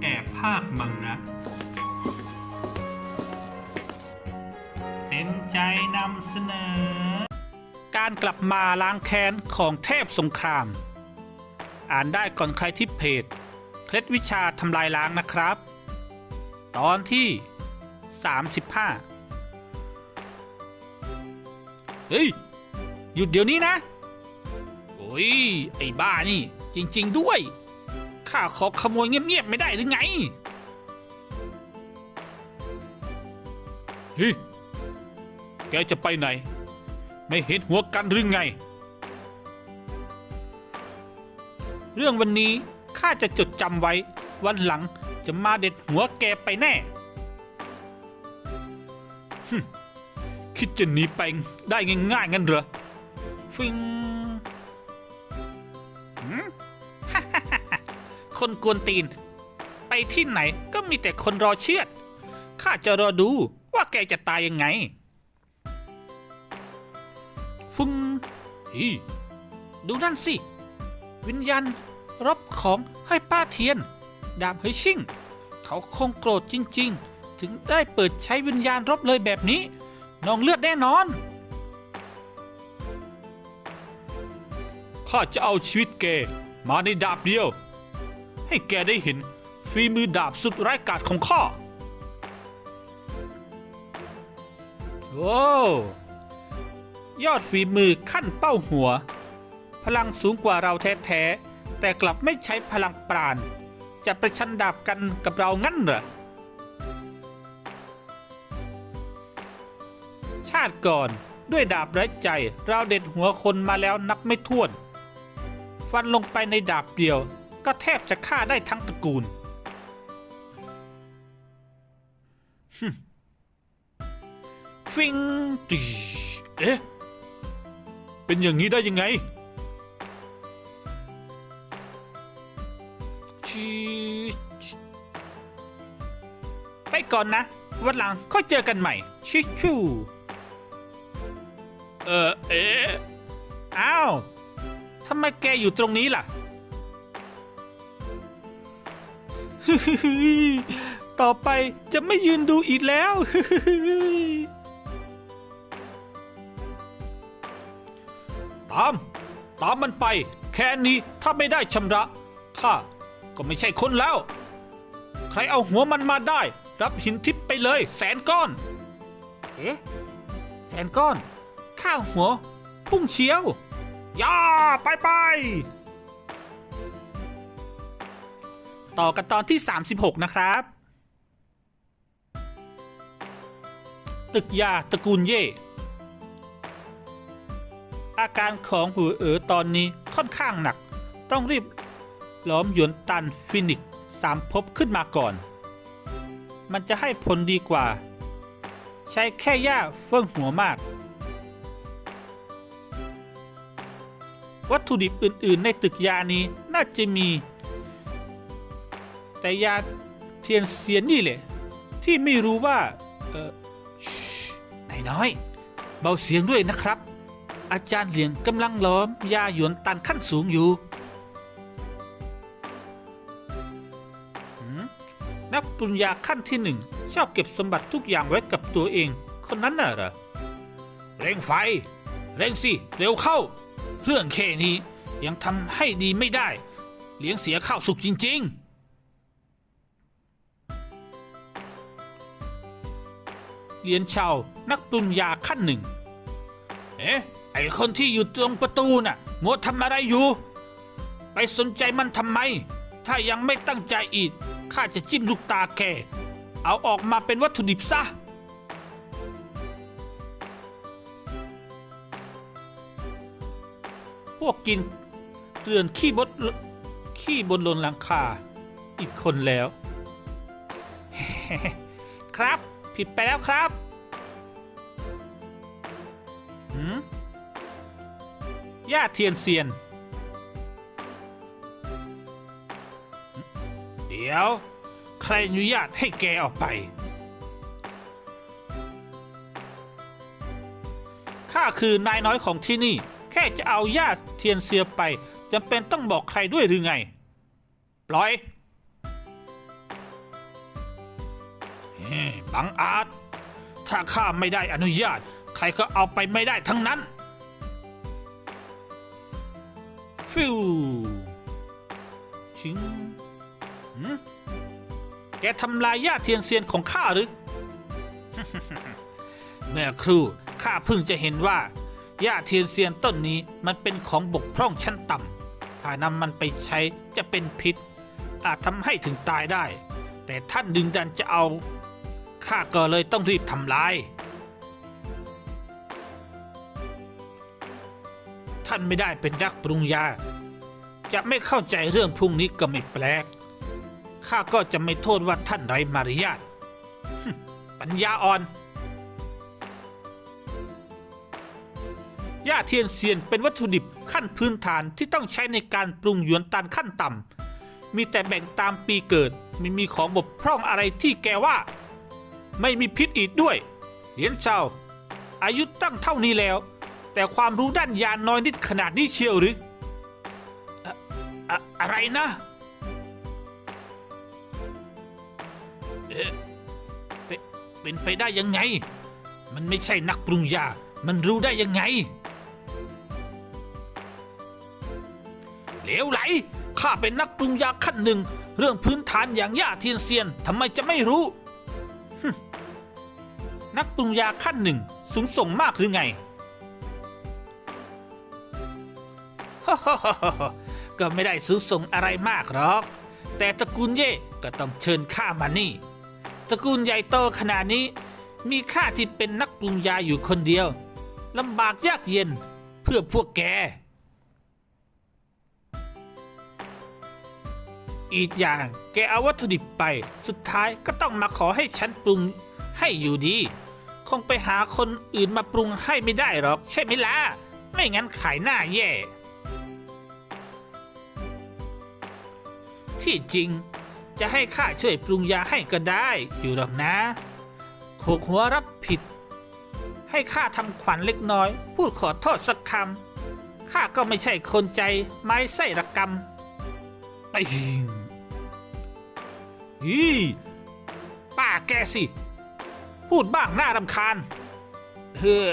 แอบภาคมังนะเต็มใจนำเสนอ การกลับมาล้างแค้นของเทพสงคราม อ่านได้ก่อนใครที่เพจ เคล็ดวิชาทำลายล้างนะครับ ตอนที่ 35 เฮ้ย หยุดเดี๋ยวนี้นะ โอ้ย ไอ้บ้านี่ จริง ๆ ด้วย ข้าขอขโมยเงียบๆไม่ได้หรือไงเฮ้ยแกจะไปไหน ไม่เห็นหัวกันหรือไง เรื่องวันนี้ข้าจะจดจำไว้ วันหลังจะมาเด็ดหัวแกไปแน่ฮึคิดจะหนีไปได้ง่ายๆงั้นเหรอฟิงหืม คนกวนตีน ไปที่ไหนก็มีแต่คนรอเชือด ข้าจะรอดูว่าแกจะตายยังไง ฟุงฮีดูนั่นสิ วิญญาณรับของให้ป้าเทียน ดาบเฮยชิ่ง เขาคงโกรธจริง ๆ ถึงได้เปิดใช้วิญญาณรบเลยแบบนี้นองเลือดแน่นอน ข้าจะเอาชีวิตแกมาในดาบเดียว ให้แกได้เห็นฝีมือดาบสุดร้ายกาจของข้า โอ้ยอดฝีมือขั้นเป้าหัว พลังสูงกว่าเราแท้ๆ แต่กลับไม่ใช้พลังปราณ จะประชันดาบกันกับเรางั้นเหรอ ชาติก่อนด้วยดาบไร้ใจเราเด็ดหัวคนมาแล้วนับไม่ถ้วน ฟันลงไปในดาบเดียว ก็แทบจะฆ่าได้ทั้งตระกูลฮึฟิงตีเอ๊ะ เป็นอย่างนี้ได้ยังไง ไปก่อนนะ วันหลังค่อยเจอกันใหม่ ชิชูเออเอ๊ะ อ้าว ทำไมแกอยู่ตรงนี้ล่ะ ต่อไปจะไม่ยืนดูอีกแล้ว ตาม ตามมันไป แค่นี้ถ้าไม่ได้ชำระข้าก็ไม่ใช่คนแล้ว ใครเอาหัวมันมาได้ รับหินทิพย์ไปเลยแสนก้อน เอ๊ะ แสนก้อน ข้าหัว พุ่งเชียวย่าไปไป ต่อกันตอนที่ 36 นะครับ ตึกยาตระกูลเย่อาการของหูเอ๋อตอนนี้ค่อนข้างหนัก ต้องรีบล้อมหยวนตันฟินิกสามภพขึ้นมาก่อน มันจะให้ผลดีกว่า ใช้แค่หญ้าเฟื่องหัวมาก วัตถุดิบอื่นๆในตึกยานี้น่าจะมี แต่ยาเทียนเสียนนี่แหละที่ไม่รู้ว่า เออนายน้อย เบาเสียงด้วยนะครับ อาจารย์เหลียงกำลังล้อม ยาหยวนตันขั้นสูงอยู่นักปรุญญาขั้นที่หนึ่งชอบเก็บสมบัติทุกอย่างไว้กับตัวเอง คนนั้นน่ะเหรอเร่งไฟ เร่งสิ เร็วเข้า เรื่องแค่นี้ยังทำให้ดีไม่ได้ เลี้ยงเสียข้าวสุกจริง ๆ เหรียญชาวนักปรุญญาขั้นหนึ่ง เอ๊ะ ไอคนที่อยู่ตรงประตูน่ะมัวทำอะไรอยู่ ไปสนใจมันทำไม ถ้ายังไม่ตั้งใจอีกข้าจะจิ้มลูกตาแก เอาออกมาเป็นวัตถุดิบซะพวกกินเรือนขี้บดขี้บนลนหลังคา อีกคนแล้ว ครับ ผิดไปแล้วครับหืมย่าเทียนเซียน เดี๋ยว ใครอนุญาตให้แกออกไป ข้าคือนายน้อยของที่นี่ แค่จะเอาย่าเทียนเซียไปจำเป็นต้องบอกใครด้วยหรือไง ปล่อย บังอาจ ถ้าข้าไม่ได้อนุญาต ใครก็เอาไปไม่ได้ทั้งนั้น ฟิวชิงหืมแกทำลายญาติเทียนเซียนของข้าหรือ เมื่อครู่ข้าเพิ่งจะเห็นว่าหญ้าเทียนเซียนต้นนี้มันเป็นของบกพร่องชั้นต่ำ ถ้านำมันไปใช้จะเป็นพิษ อาจทำให้ถึงตายได้ แต่ท่านดึงดันจะเอา ข้าก็เลยต้องรีบทำลาย ท่านไม่ได้เป็นนักปรุงยา จะไม่เข้าใจเรื่องพรุ่งนี้ก็ไม่แปลก ข้าก็จะไม่โทษว่าท่านไร้มารยาหึปัญญาอ่อนหญ้าเทียนเซียนเป็นวัตถุดิบขั้นพื้นฐานที่ต้องใช้ในการปรุงหยวนตันขั้นต่ำมีแต่แบ่งตามปีเกิด ไม่มีของบกพร่องอะไรที่แกว่า ไม่มีพิษอีกด้วย เหรียญเจ้า อายุตั้งเท่านี้แล้ว แต่ความรู้ด้านยานน้อยนิดขนาดนี้เชียวหรืออะอะอะไรนะเอ๊ะเป็นเป็นไปได้ยังไง มันไม่ใช่นักปรุงยา มันรู้ได้ยังไงเหลวไหล ข้าเป็นนักปรุงยาขั้นหนึ่ง เรื่องพื้นฐานอย่างย่าเทียนเซียนทำไมจะไม่รู้ นักปรุงยาขั้นหนึ่งสูงส่งมากหรือไงก็ไม่ได้สูงส่งอะไรมากหรอก แต่ตระกูลเย่ก็ต้องเชิญข้ามานี่ ตระกูลใหญ่โตขนาดนี้ มีข้าที่เป็นนักปรุงยาอยู่คนเดียวลำบากยากเย็นเพื่อพวกแก อีกอย่าง แกเอาวัตถุดิบไป สุดท้ายก็ต้องมาขอให้ฉันปรุงให้อยู่ดี คงไปหาคนอื่นมาปรุงให้ไม่ได้หรอก ใช่ไหมล่ะ ไม่งั้นขายหน้าแย่ ที่จริงจะให้ข้าช่วยปรุงยาให้ก็ได้อยู่หรอกนะโขกหัวรับผิด ให้ข้าทำขวัญเล็กน้อย พูดขอโทษสักคำข้าก็ไม่ใช่คนใจไม้ไส้ระกำไป ฮีป้าแกสิ พูดบ้างหน้ารำคาญ เฮ้อ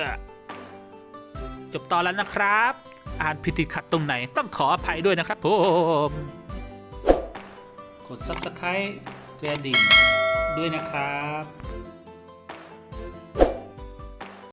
จบตอนแล้วนะครับ อ่านผิดติดขัดตรงไหนต้องขออภัยด้วยนะครับผม กด subscribe กระดิ่งด้วยนะครับ